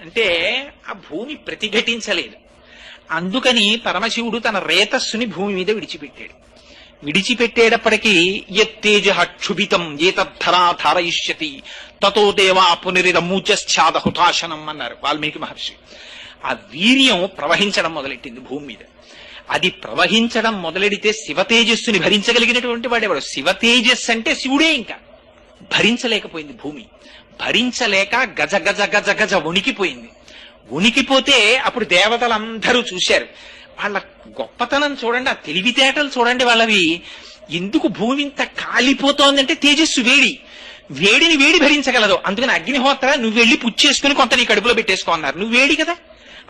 అంటే ఆ భూమి ప్రతిఘటించలేదు. అందుకని పరమశివుడు తన రేతస్సుని భూమి మీద విడిచిపెట్టాడు. విడిచిపెట్టేటప్పటికీ యత్తేజ క్షుభితం ఏతద్ధరా ధారయిష్యతి తతో దేవా పునరిరమూచశ్చాద హుతాశనం అన్నారు వాల్మీకి మహర్షి. ఆ వీర్యం ప్రవహించడం మొదలెట్టింది భూమి మీద. అది ప్రవహించడం మొదలెడితే శివతేజస్సుని భరించగలిగినటువంటి వాడేవాడు? శివతేజస్సు అంటే శివుడే ఇంకా. భరించలేకపోయింది భూమి. భరించలేక గజ గజ గజ గజ వణికిపోయింది ఉనికిపోతే అప్పుడు దేవతలందరూ చూశారు. వాళ్ళ గొప్పతనం చూడండి ఆ తెలివితేటలు చూడండి వాళ్ళవి. ఎందుకు భూమి ఇంత కాలిపోతోందంటే తేజస్సు వేడి. వేడిని వేడి భరించగలదు. అందుకని అగ్నిహోత్ర నువ్వు వెళ్ళి పుచ్చేసుకుని కొంత నీ కడుపులో పెట్టేసుకో అన్నారు. నువ్వు వేడి కదా?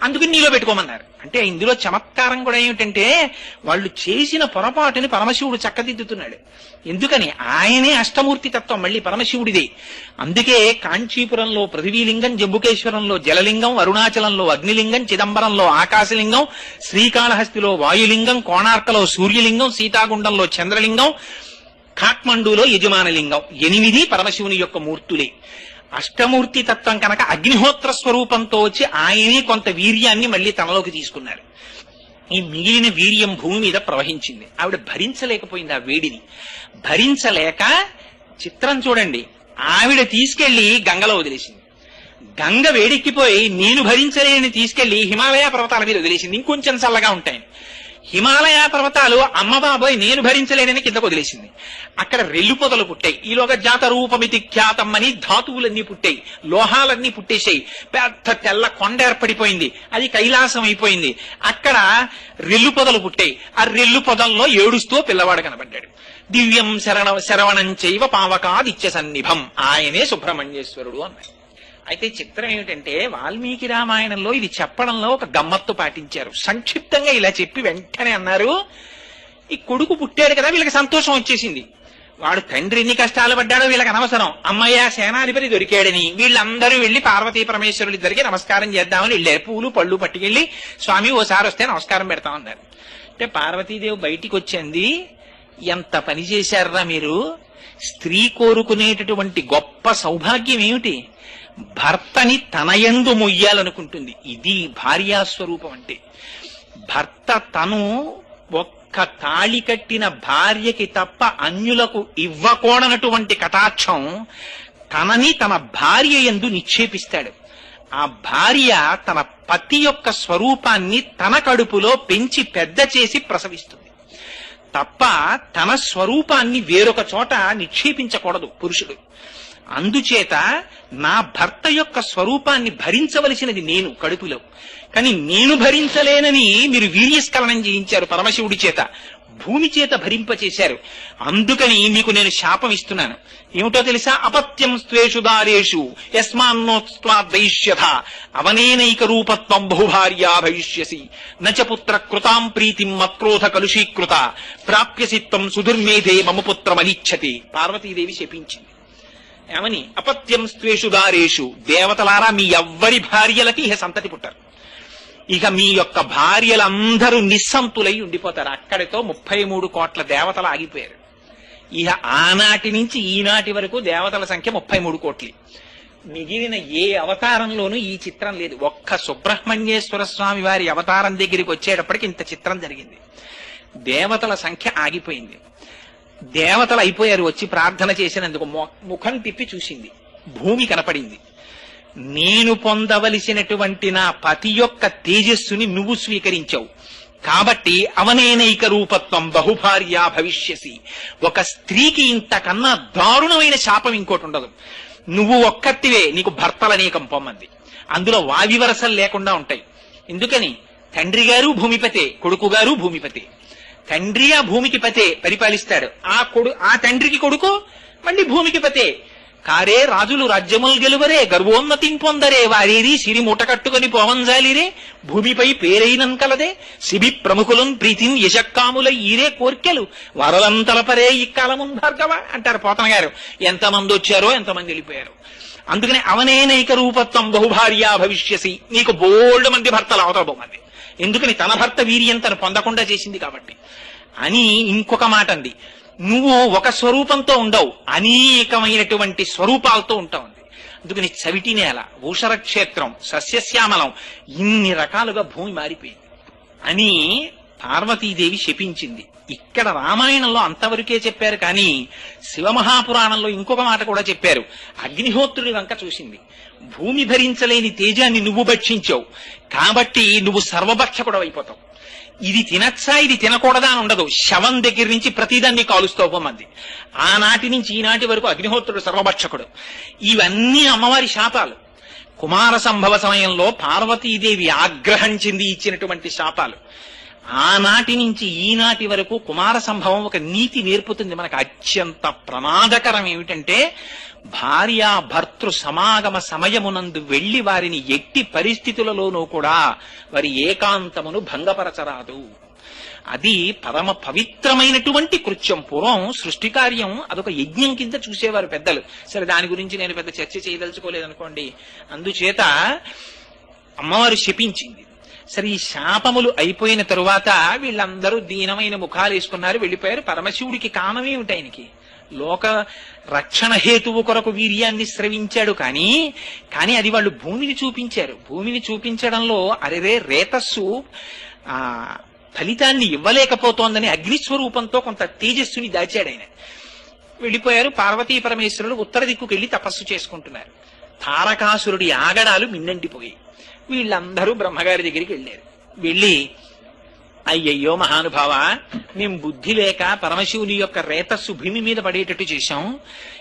అందుకని నీలో పెట్టుకోమన్నారు. అంటే ఇందులో చమత్కారం కూడా ఏమిటంటే వాళ్ళు చేసిన పొరపాటుని పరమశివుడు చక్కదిద్దుతున్నాడు. ఎందుకని? ఆయనే అష్టమూర్తి తత్వం మళ్ళీ పరమశివుడిదే. అందుకే కాంచీపురంలో పృథ్వీలింగం జంబుకేశ్వరంలో జలలింగం అరుణాచలంలో అగ్నిలింగం చిదంబరంలో ఆకాశలింగం శ్రీకాళహస్తిలో వాయులింగం కోణార్కలో సూర్యలింగం సీతాగుండంలో చంద్రలింగం కాట్మండూలో యజమానలింగం. ఎనిమిది పరమశివుని యొక్క మూర్తులే. అష్టమూర్తి తత్వం కనుక అగ్నిహోత్ర స్వరూపంతో వచ్చి ఆయనే కొంత వీర్యాన్ని మళ్ళీ తనలోకి తీసుకున్నారు ఈ మిగిలిన వీర్యం భూమి మీద ప్రవహించింది. ఆవిడ భరించలేకపోయింది ఆ వేడిని. భరించలేక చిత్రం చూడండి. ఆవిడ తీసుకెళ్ళి గంగలో వదిలేసింది. గంగ వేడెక్కిపోయి నేను భరించలేని తీసుకెళ్ళి హిమాలయ పర్వతాల మీద వదిలేసింది. ఇంకొంచెం చల్లగా ఉంటాయని. హిమాలయ పర్వతాలు అమ్మ బాబోయ్ నేను భరించలేనని కిందకు వదిలేసింది. అక్కడ రెల్లు పొదలు పుట్టాయి. ఈలోగా జాత రూపమితి ఖ్యాతమ్మని ధాతువులన్నీ పుట్టాయి. లోహాలన్నీ పుట్టేశాయి. పెద్ద తెల్ల కొండ ఏర్పడిపోయింది. అది కైలాసం అయిపోయింది అక్కడ రెల్లు పొదలు పుట్టాయి. ఆ రెల్లు పొదల్లో ఏడుస్తూ పిల్లవాడు కనబడ్డాడు. దివ్యం శరణ శరవణం చైవ పావకాదిత్య సన్నిభం. ఆయనే సుబ్రహ్మణ్యేశ్వరుడు అన్నాడు. అయితే చిత్రం ఏమిటంటే వాల్మీకి రామాయణంలో ఇది చెప్పడంలో ఒక గమ్మత్తు పాటించారు. సంక్షిప్తంగా ఇలా చెప్పి వెంటనే అన్నారు ఈ కొడుకు పుట్టాడు కదా వీళ్ళకి సంతోషం వచ్చేసింది. వాడు తండ్రి ఎన్ని కష్టాలు పడ్డాడో వీళ్ళకి అనవసరం. అమ్మయ్య సేనాధిపతి దొరికాడని. వీళ్ళందరూ వెళ్ళి పార్వతీ పరమేశ్వరులు ఇద్దరికి నమస్కారం చేద్దామని వెళ్ళారు. పూలు పళ్ళు పట్టుకెళ్ళి స్వామి ఓసారి వస్తే నమస్కారం పెడతామన్నారు అంటే పార్వతీదేవి బయటికి వచ్చింది ఎంత పని చేశారా మీరు? స్త్రీ కోరుకునేటటువంటి గొప్ప సౌభాగ్యం ఏమిటి? భర్తని తనయందు మొయ్యాలనుకుంటుంది. ఇది భార్యాస్వరూపం అంటే. భర్త తను ఒక్క తాళి కట్టిన భార్యకి తప్ప అన్యులకు ఇవ్వకూడనటువంటి కటాక్షం తనని తన భార్య ఎందు నిక్షేపిస్తాడు. ఆ భార్య తన పతి యొక్క స్వరూపాన్ని తన కడుపులో పెంచి పెద్ద చేసి ప్రసవిస్తుంది. తప్ప తన స్వరూపాన్ని వేరొక చోట నిక్షేపించకూడదు పురుషుడు. అందుచేత నా భర్త యొక్క స్వరూపాన్ని భరించవలసినది నేను కడుపులో. కానీ నేను భరించలేనని మీరు వీర్యస్ఖలనం చేయించారు పరమశివుడి చేత. భూమి చేత భరింపచేశారు. అందుకని మీకు నేను శాపం ఇస్తున్నాను. ఏమిటో తెలుసా? అపత్యం స్వేషు దారేషు యస్మాన్నోత్వాదయిష్యథ అవనేనైక రూపత్వం బహుభార్యా భవిష్యసి. నచ పుత్ర కృతాం ప్రీతిం మత్క్రోధ కలుషీకృత. ప్రాప్యసిత్వం సుధుర్మేధే మమ పుత్రమలిచ్చతి పార్వతీదేవి శపించింది. ఏమని? అపత్యం స్త్వేషు దారేషు దేవతలారా మీ ఎవ్వరి భార్యలకి ఇహ సంతతి పుట్టారు. ఇక మీ యొక్క భార్యలందరూ నిస్సంతులై ఉండిపోతారు. అక్కడితో ముప్పై మూడు కోట్ల దేవతలు ఆగిపోయారు. ఇహ ఆనాటి నుంచి ఈనాటి వరకు దేవతల సంఖ్య ముప్పై మూడు కోట్లు. మిగిలిన ఏ అవతారంలోనూ ఈ చిత్రం లేదు. ఒక్క సుబ్రహ్మణ్యేశ్వర స్వామి వారి అవతారం దగ్గరికి వచ్చేటప్పటికి ఇంత చిత్రం జరిగింది. దేవతల సంఖ్య ఆగిపోయింది. దేవతలు అయిపోయారు వచ్చి ప్రార్థన చేసినందుకు ముఖం తిప్పి చూసింది. భూమి కనపడింది. నేను పొందవలసినటువంటి నా పతి యొక్క తేజస్సుని నువ్వు స్వీకరించావు. కాబట్టి అవనేనైక రూపత్వం బహుభార్యా భవిష్యసి. ఒక స్త్రీకి ఇంతకన్నా దారుణమైన శాపం ఇంకోటి ఉండదు. నువ్వు ఒక్కత్తివే నీకు భర్తలనేకం పొమ్మంది. అందులో వావివరసలు లేకుండా ఉంటాయి. ఎందుకని? తండ్రి గారు భూమిపతే కొడుకు గారు భూమిపతే. తండ్రి ఆ భూమికి పతే పరిపాలిస్తాడు. ఆ కొడు ఆ తండ్రికి కొడుకు మళ్ళీ భూమికి పతే. కారే రాజులు రాజ్యములు గెలువరే గర్వోన్నతిం పొందరే వారేరి సిరి మూట కట్టుకుని పోవంజాలిరే భూమిపై పేరైనం కలదే సిబి ప్రముఖులం ప్రీతిన్ యశక్కాముల ఈరే కోర్కెలు వరలంతలపరే ఇక్కాలమున్ భార్గవ అంటారు పోతన గారు. ఎంతమంది వచ్చారో ఎంతమంది వెళ్ళిపోయారు. అందుకని అవనేనైక రూపత్వం బహుభార్యా భవిష్యసి. నీకు బోల్డ్ మంది భర్తలు అవతల బొమ్మంది ఎందుకని తన భర్త వీర్యం తను పొందకుండా చేసింది కాబట్టి. అని ఇంకొక మాట అంది నువ్వు ఒక స్వరూపంతో ఉండవు. అనేకమైనటువంటి స్వరూపాలతో ఉంటావు అందుకని చవిటి నేల క్షేత్రం సస్యశ్యామలం ఇన్ని రకాలుగా భూమి మారిపోయింది. అని పార్వతీదేవి శపించింది ఇక్కడ రామాయణంలో అంతవరకే చెప్పారు కానీ శివమహాపురాణంలో ఇంకొక మాట కూడా చెప్పారు. అగ్నిహోత్రుడి వంక చూసింది. భూమి భరించలేని తేజాన్ని నువ్వు భక్షించావు. కాబట్టి నువ్వు సర్వభక్షకుడవైపోతావు. ఇది తినచ్చా? ఇది తినకూడదా అని ఉండదు. శవం దగ్గర నుంచి ప్రతిదాన్ని కాలుస్తూ పోమంది. ఆనాటి నుంచి ఈనాటి వరకు అగ్నిహోత్రుడు సర్వభక్షకుడు. ఇవన్నీ అమ్మవారి శాపాలు. కుమార సంభవ సమయంలో పార్వతీదేవి ఆగ్రహం చెంది ఇచ్చినటువంటి శాపాలు. ఆనాటి నుంచి ఈనాటి వరకు కుమార సంభవం ఒక నీతి నేర్పుతుంది. మనకు అత్యంత ప్రమాదకరం ఏమిటంటే భార్య భర్తృ సమాగమ సమయమునందు వెళ్ళి వారిని ఎట్టి పరిస్థితులలోనూ కూడా వారి ఏకాంతమును భంగపరచరాదు. అది పరమ పవిత్రమైనటువంటి కృత్యం. పూర్వం సృష్టి కార్యం అదొక యజ్ఞం కింద చూసేవారు పెద్దలు. సరే దాని గురించి నేను పెద్ద చర్చ చేయదలుచుకోలేదనుకోండి. అందుచేత అమ్మవారు శపించింది. సరే ఈ శాపములు అయిపోయిన తరువాత వీళ్ళందరూ దీనమైన ముఖాలు వేసుకున్నారు. వెళ్ళిపోయారు. పరమశివుడికి కామమేమిటి ఆయనకి? లోక రక్షణ హేతువు కొరకు వీర్యాన్ని స్రవించాడు కానీ కానీ అది వాళ్ళు భూమిని చూపించారు. భూమిని చూపించడంలో అరెరే రేతస్సు ఆ ఫలితాన్ని ఇవ్వలేకపోతోందని అగ్నిస్వరూపంతో కొంత తేజస్సుని దాచాడు ఆయన. వెళ్ళిపోయారు. పార్వతీ పరమేశ్వరుడు ఉత్తర దిక్కుకెళ్ళి తపస్సు చేసుకుంటున్నారు. తారకాసురుడి ఆగడాలు మిన్నండిపోయి వీళ్ళందరూ బ్రహ్మగారి దగ్గరికి వెళ్ళారు. వెళ్ళి అయ్యయ్యో మహానుభావ మేం బుద్ధి లేక పరమశివుని యొక్క రేతస్సు భూమి మీద పడేటట్టు చేశాం.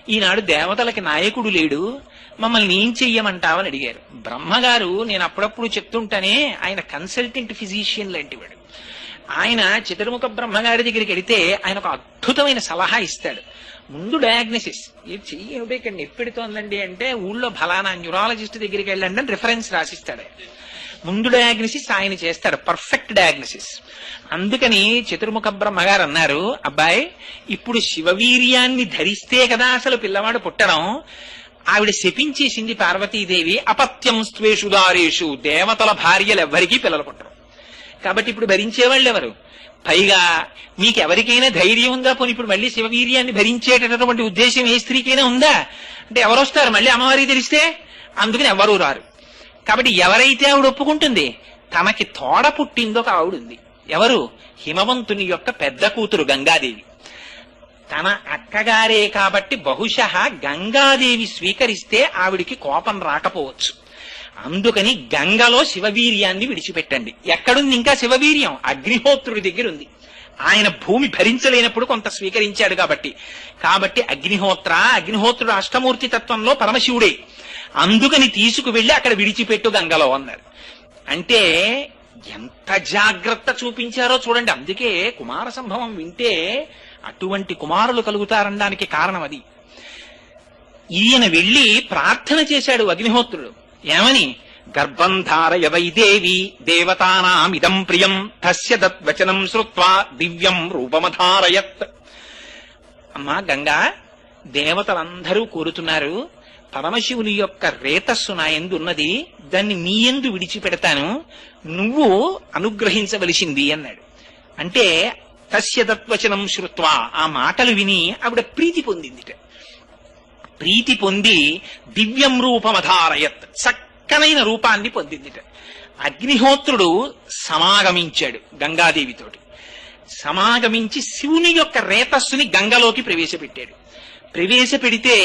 ఈనాడు దేవతలకి నాయకుడు లేడు. మమ్మల్ని ఏం చెయ్యమంటావని అడిగారు. బ్రహ్మగారు నేను అప్పుడప్పుడు చెప్తుంటానే ఆయన కన్సల్టెంట్ ఫిజీషియన్ లాంటివాడు. ఆయన చతుర్ముఖ బ్రహ్మగారి దగ్గరికి వెడితే ఆయన ఒక అద్భుతమైన సలహా ఇస్తాడు. ముందు డయాగ్నోసిస్ ఇది చెయ్యి ఏమిటో ఇక్కడ నొప్పెడుతోందండి అంటే ఊళ్ళో ఫలానా న్యూరాలజిస్ట్ దగ్గరికి వెళ్ళండి అని రిఫరెన్స్ రాసిస్తాడు. ముందు డయాగ్నోసిస్ ఆయన చేస్తాడు. పర్ఫెక్ట్ డయాగ్నోసిస్ అందుకని చతుర్ముఖ బ్రహ్మగారు అన్నారు అబ్బాయి ఇప్పుడు శివవీర్యాన్ని ధరిస్తే కదా అసలు పిల్లవాడు పుట్టడం. ఆవిడ శపించేసింది పార్వతీదేవి అపత్యం స్వేషు దారేషు దేవతల భార్యలు ఎవ్వరికీ పిల్లలు పుట్టరు. కాబట్టి ఇప్పుడు భరించేవాళ్ళు ఎవరు పైగా మీకెవరికైనా ధైర్యం ఉందా? పోనీ ఇప్పుడు మళ్ళీ శివవీర్యాన్ని భరించేటటువంటి ఉద్దేశం ఏ స్త్రీకైనా ఉందా? అంటే ఎవరు వస్తారు మళ్ళీ అమ్మవారి తెలిస్తే అందుకని ఎవరూ రారు. కాబట్టి ఎవరైతే ఆవిడ ఒప్పుకుంటుంది తనకి తోడ పుట్టిందో ఒక ఆవిడ ఉంది ఎవరు? హిమవంతుని యొక్క పెద్ద కూతురు గంగాదేవి. తన అక్కగారే కాబట్టి బహుశ గంగాదేవి స్వీకరిస్తే ఆవిడికి కోపం రాకపోవచ్చు. అందుకని గంగలో శివవీర్యాన్ని విడిచిపెట్టండి. ఎక్కడుంది ఇంకా శివవీర్యం? అగ్నిహోత్రుడి దగ్గర ఉంది ఆయన భూమి భరించలేనప్పుడు కొంత స్వీకరించాడు కాబట్టి. కాబట్టి అగ్నిహోత్ర అగ్నిహోత్రుడు అష్టమూర్తి తత్వంలో పరమశివుడే. అందుకని తీసుకువెళ్ళి అక్కడ విడిచిపెట్టు గంగలో అన్నారు. అంటే ఎంత జాగ్రత్త చూపించారో చూడండి. అందుకే కుమార సంభవం వింటే అటువంటి కుమారులు కలుగుతారనడానికి కారణం అది. ఈయన వెళ్ళి ప్రార్థన చేశాడు అగ్నిహోత్రుడు. ఏమని? గర్భం వైదేవి దేవతానామిదం ప్రియం. తస్య దత్వచనం శ్రుత్వా దివ్యం రూపమధారయత్. అమ్మా గంగా దేవతలందరూ కోరుతున్నారు పరమశివుని యొక్క రేతస్సు నా ఎందు ఉన్నది దాన్ని మీ ఎందు విడిచిపెడతాను నువ్వు అనుగ్రహించవలసింది అన్నాడు. అంటే తస్య దత్వచనం శ్రుత్వా ఆ మాటలు విని ఆవిడ ప్రీతి పొందిందిట. ప్రీతి పొంది దివ్యం రూపమధారయత్. చక్కనైన రూపాన్ని పొందిందిట. అగ్నిహోత్రుడు సమాగమించాడు గంగాదేవితోటి. సమాగమించి శివుని యొక్క రేతస్సుని గంగలోకి ప్రవేశపెట్టాడు. ప్రవేశపెడితే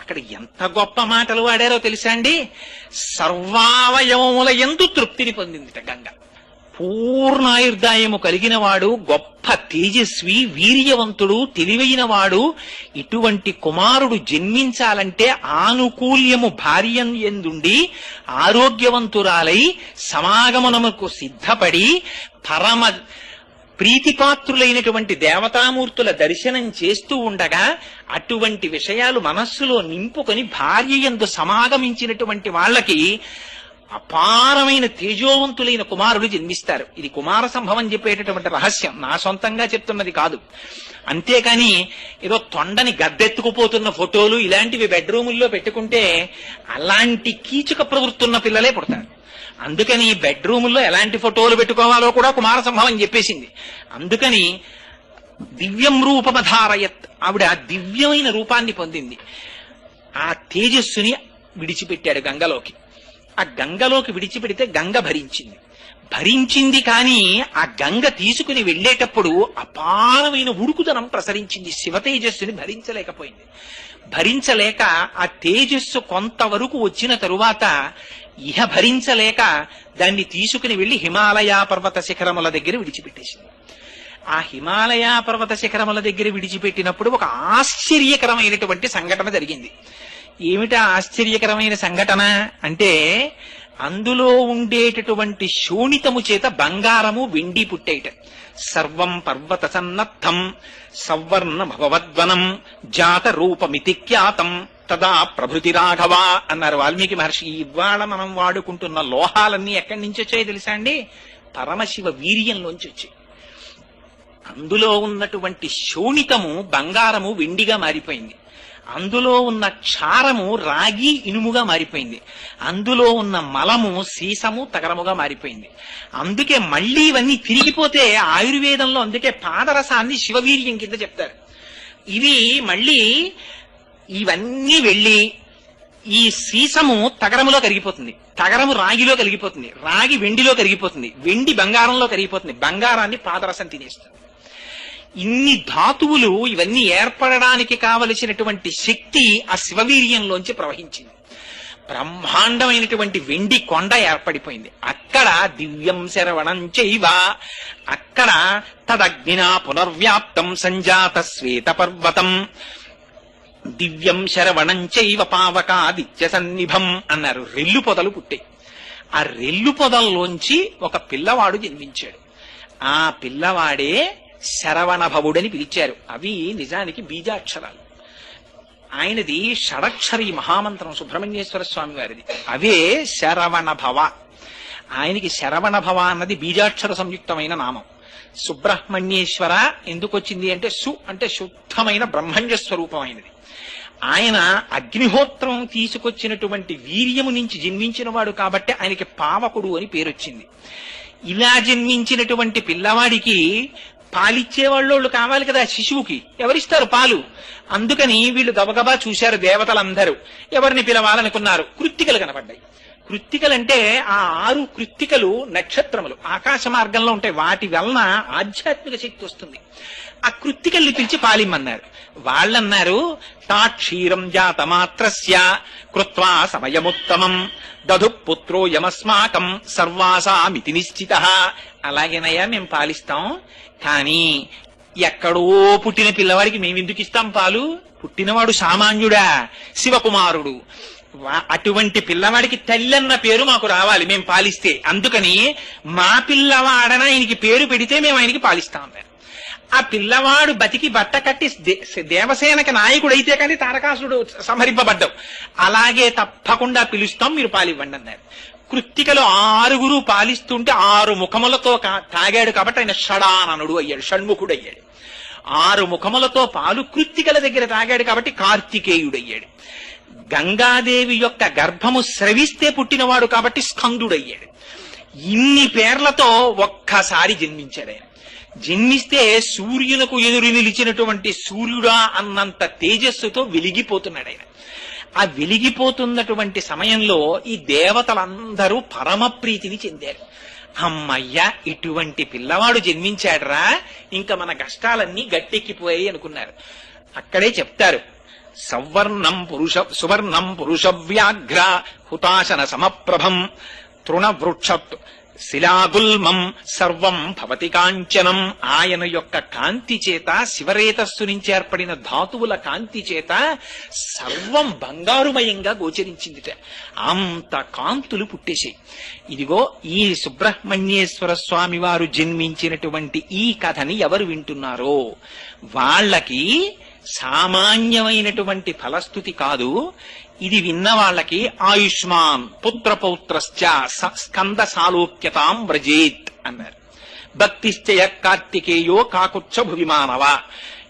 అక్కడ ఎంత గొప్ప మాటలు వాడారో తెలుసా అండి? సర్వావయవముల ఎందు తృప్తిని పొందిందిట గంగ. పూర్ణాయుర్దాయము కలిగిన వాడు గొప్ప తేజస్వి వీర్యవంతుడు తెలివైన వాడు ఇటువంటి కుమారుడు జన్మించాలంటే ఆనుకూల్యము భార్య ఎందుండి ఆరోగ్యవంతురాలై సమాగమనముకు సిద్ధపడి పరమ ప్రీతిపాత్రులైనటువంటి దేవతామూర్తుల దర్శనం చేస్తూ ఉండగా అటువంటి విషయాలు మనస్సులో నింపుకొని భార్య ఎందు సమాగమించినటువంటి వాళ్ళకి అపారమైన తేజోవంతులైన కుమారుడు జన్మిస్తారు. ఇది కుమార సంభవం చెప్పేటటువంటి రహస్యం. నా సొంతంగా చెప్తున్నది కాదు. అంతేకాని ఏదో తొండని గద్దెత్తుకుపోతున్న ఫోటోలు ఇలాంటివి బెడ్రూముల్లో పెట్టుకుంటే అలాంటి కీచక ప్రవృత్తున్న పిల్లలే పుడతారు. అందుకని బెడ్రూముల్లో ఎలాంటి ఫోటోలు పెట్టుకోవాలో కూడా కుమార సంభవం చెప్పేసింది. అందుకని దివ్యం రూపమధారయత్ ఆవిడ దివ్యమైన రూపాన్ని పొందింది. ఆ తేజస్సుని విడిచిపెట్టాడు గంగలోకి. ఆ గంగలోకి విడిచిపెడితే గంగ భరించింది. భరించింది కానీ ఆ గంగ తీసుకుని వెళ్ళేటప్పుడు అపారమైన ఉడుకుదనం ప్రసరించింది. శివ తేజస్సుని భరించలేకపోయింది. భరించలేక ఆ తేజస్సు కొంతవరకు వచ్చిన తరువాత ఇహ భరించలేక దాన్ని తీసుకుని వెళ్ళి హిమాలయ పర్వత శిఖరముల దగ్గర విడిచిపెట్టేసింది. ఆ హిమాలయ పర్వత శిఖరముల దగ్గర విడిచిపెట్టినప్పుడు ఒక ఆశ్చర్యకరమైనటువంటి సంఘటన జరిగింది. ఏమిటా ఆశ్చర్యకరమైన సంఘటన? అంటే అందులో ఉండేటటువంటి శోణితము చేత బంగారము వెండి పుట్టేట. సర్వం పర్వత సన్నద్ధం సవర్ణ భగవద్వనం జాత రూపమితి ఖ్యాతం తదా ప్రభృతి రాఘవ అన్నారు వాల్మీకి మహర్షి. ఇవాళ మనం వాడుకుంటున్న లోహాలన్నీ ఎక్కడి నుంచి వచ్చాయో తెలుసా అండి? పరమశివ వీర్యంలోంచి వచ్చాయి. అందులో ఉన్నటువంటి శోణితము బంగారము వెండిగా మారిపోయింది. అందులో ఉన్న క్షారము రాగి ఇనుముగా మారిపోయింది. అందులో ఉన్న మలము సీసము తగరముగా మారిపోయింది. అందుకే మళ్ళీ ఇవన్నీ తిరిగిపోతే ఆయుర్వేదంలో అందుకే పాదరసాన్ని శివవీర్యం కింద చెప్తారు. ఇవి మళ్ళీ ఇవన్నీ వెళ్ళి ఈ సీసము తగరములో కరిగిపోతుంది. తగరము రాగిలో కరిగిపోతుంది. రాగి వెండిలో కరిగిపోతుంది. వెండి బంగారంలో కరిగిపోతుంది. బంగారాన్ని పాదరసం తినేస్తుంది. ఇన్ని ధాతువులు ఇవన్నీ ఏర్పడడానికి కావలసినటువంటి శక్తి ఆ శివవీర్యంలోంచి ప్రవహించింది. బ్రహ్మాండమైనటువంటి వెండి కొండ ఏర్పడిపోయింది. అక్కడ దివ్యం శరవణం చైవ అక్కడ తదగ్నినా పునర్వ్యాప్తం సంజాత శ్వేత పర్వతం దివ్యం శరవణం చైవ పావకాదిత్య సన్నిభం అన్నారు. రెల్లు పొదలు పుట్టాయి. ఆ రెల్లు పొదల్లోంచి ఒక పిల్లవాడు జన్మించాడు. ఆ పిల్లవాడే శరవణభవుడని పిలిచారు. అవి నిజానికి బీజాక్షరాలు. ఆయనది షడక్షరి మహామంత్రం సుబ్రహ్మణ్యేశ్వర స్వామి వారిది. అవే శరవణభవ. ఆయనకి శరవణభవ అన్నది బీజాక్షర సంయుక్తమైన నామం. సుబ్రహ్మణ్యేశ్వర ఎందుకు వచ్చింది అంటే సు అంటే శుద్ధమైన బ్రహ్మణ్య స్వరూపమైనది ఆయన అగ్నిహోత్రం తీసుకొచ్చినటువంటి వీర్యము నుంచి జన్మించిన వాడు కాబట్టి ఆయనకి పావకుడు అని పేరొచ్చింది. ఇలా జన్మించినటువంటి పిల్లవాడికి పాలిచ్చే వాళ్ళోళ్ళు కావాలి కదా శిశువుకి. ఎవరిస్తారు పాలు? అందుకని వీళ్ళు గబగబా చూశారు దేవతలందరూ. ఎవరిని పిలవాలనుకున్నారు? కృత్తికలు కనపడ్డాయి కృత్తికలంటే ఆ ఆరు కృత్తికలు నక్షత్రములు. ఆకాశ మార్గంలో ఉంటాయి. వాటి వలన ఆధ్యాత్మిక శక్తి వస్తుంది. ఆ కృత్తికల్ని పిలిచి పాలిమ్మన్నారు. వాళ్ళన్నారు తా క్షీరం జాతమాత్రస్య కృత్వా సమయముత్తమం. దధు పుత్రో యమస్మాకం సర్వాసామితి నిశ్చిత. అలాగేనయ్యా మేము పాలిస్తాం. కానీ ఎక్కడో పుట్టిన పిల్లవాడికి మేము ఎందుకు ఇస్తాం పాలు? పుట్టినవాడు సామాన్యుడా శివకుమారుడు. అటువంటి పిల్లవాడికి తల్లన్న పేరు మాకు రావాలి మేము పాలిస్తే. అందుకని మా పిల్లవాడన ఆయనకి పేరు పెడితే మేము ఆయనకి పాలిస్తాం. ఆ పిల్లవాడు బతికి బట్ట కట్టి దే- దేవసేనకి నాయకుడైతే కానీ తారకాసుడు సంహరింపబడ్డావు. అలాగే తప్పకుండా పిలుస్తాం మీరు పాలివ్వండి అన్నారు. కృత్తికలు ఆరుగురు పాలిస్తుంటే ఆరు ముఖములతో తాగాడు కాబట్టి ఆయన షడాననుడు అయ్యాడు షణ్ముఖుడు అయ్యాడు ఆరు ముఖములతో పాలు కృత్తికల దగ్గర తాగాడు కాబట్టి కార్తికేయుడయ్యాడు. గంగాదేవి యొక్క గర్భము స్రవిస్తే పుట్టినవాడు కాబట్టి స్కందుడయ్యాడు. ఇన్ని పేర్లతో ఒక్కసారి జన్మించాడు ఆయన. జన్మిస్తే సూర్యునకు ఎదురు నిలిచినటువంటి సూర్యుడా అన్నంత తేజస్సుతో వెలిగిపోతున్నాడు ఆయన. ఆ వెలిగిపోతున్నటువంటి సమయంలో ఈ దేవతలందరూ పరమ ప్రీతిని చెందారు. అమ్మయ్య ఇటువంటి పిల్లవాడు జన్మించాడురా ఇంకా మన కష్టాలన్నీ గట్టెక్కిపోయాయి అనుకున్నారు. అక్కడే చెప్తారు సవర్ణం పురుష సువర్ణం పురుష వ్యాఘ్ర హుతాశన సమప్రభం తృణవృక్ష శిలాగుల్మం సర్వం భవతి కాంచనం. ఆయన యొక్క కాంతి చేత శివరేతస్సు నుంచి ఏర్పడిన ధాతువుల కాంతి చేత సర్వం బంగారుమయంగా గోచరించిందిట. అంత కాంతులు పుట్టేశాయి. ఇదిగో ఈ సుబ్రహ్మణ్యేశ్వర స్వామి వారు జన్మించినటువంటి ఈ కథని ఎవరు వింటున్నారో? వాళ్ళకి సామాన్యమైనటువంటి ఫలస్థుతి కాదు. ఇది విన్న వాళ్ళకి ఆయుష్మాన్ పుత్రపౌత్రశ్చ స- స్కంద సాలోక్యతాం వ్రజేత్ అన్నారు. భక్తిశ్చయ కార్తికేయో కాకుచ్చ భువిమానవ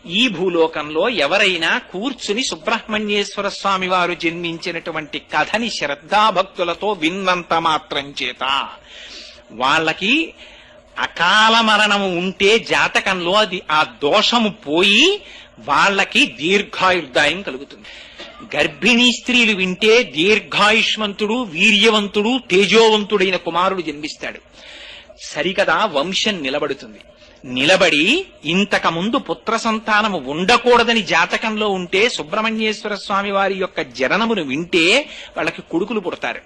ఈ భూలోకంలో ఎవరైనా కూర్చుని సుబ్రహ్మణ్యేశ్వర స్వామి వారు జన్మించినటువంటి కథని శ్రద్ధాభక్తులతో విన్నంత మాత్రం చేత. వాళ్ళకి అకాల మరణము ఉంటే జాతకంలో అది ఆ దోషము పోయి వాళ్ళకి దీర్ఘాయుర్దాయం కలుగుతుంది. గర్భిణీ స్త్రీలు వింటే దీర్ఘాయుష్మంతుడు వీర్యవంతుడు తేజోవంతుడైన కుమారుడు జన్మిస్తాడు. సరికదా వంశం నిలబడుతుంది. నిలబడి ఇంతకముందు పుత్ర సంతానము ఉండకూడదని జాతకంలో ఉంటే సుబ్రహ్మణ్యేశ్వర స్వామి వారి యొక్క జననమును వింటే వాళ్ళకి కొడుకులు పుడతారు.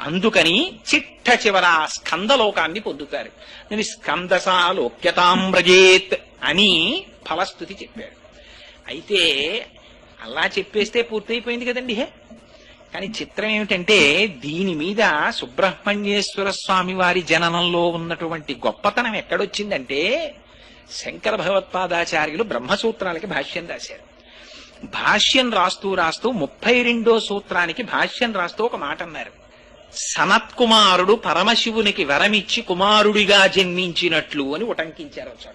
అందుకని చిట్ట చివర స్కందలోకాన్ని పొందుతారు. నేను స్కందసాలోక్యతామ్రజేత్ అని ఫలస్థుతి చెప్పాడు. అయితే అలా చెప్పేస్తే పూర్తయిపోయింది కదండి హే? కానీ చిత్రం ఏమిటంటే దీని మీద సుబ్రహ్మణ్యేశ్వర స్వామి వారి జననంలో ఉన్నటువంటి గొప్పతనం ఎక్కడొచ్చిందంటే శంకర భగవత్పాదాచార్యులు బ్రహ్మసూత్రాలకి భాష్యం రాశారు. భాష్యం రాస్తూ రాస్తూ ముప్పై రెండో సూత్రానికి భాష్యం రాస్తూ ఒక మాట అన్నారు. సనత్కుమారుడు పరమశివునికి వరమిచ్చి కుమారుడిగా జన్మించినట్లు అని ఉటంకించారు ఒక చోట.